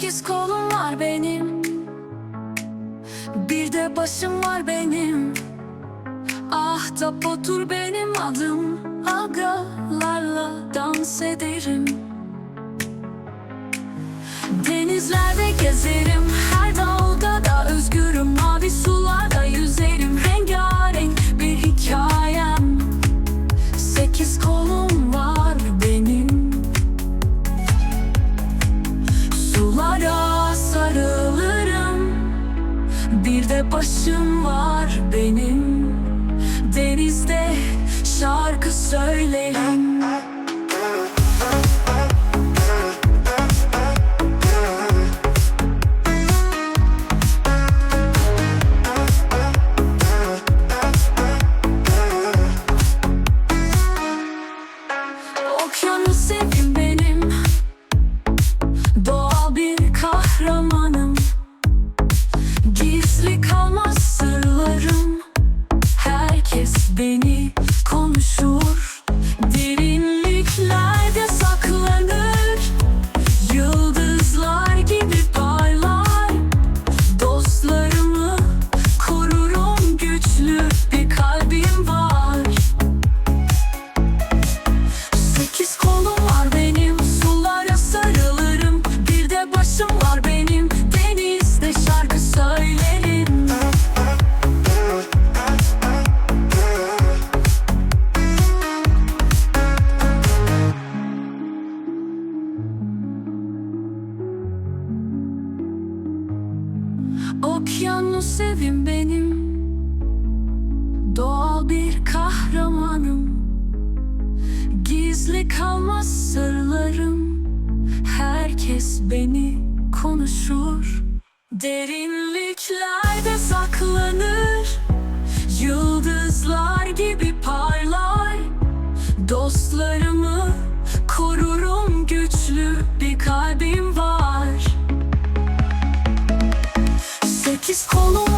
Sekiz kolum var benim. Bir de başım var benim. Ahtapotur benim adım. Agalarla dans ederim Başım var benim. Denizde şarkı söylerim Okyanus evim benim. Doğal bir kahramanım. Gizli kalmaz sırlarım. Herkes beni konuşur. Derinliklerde saklanır. Yıldızlar gibi parlar. Dostlarımı korurum güçlü bir kalbim var Sekiz kolum var benim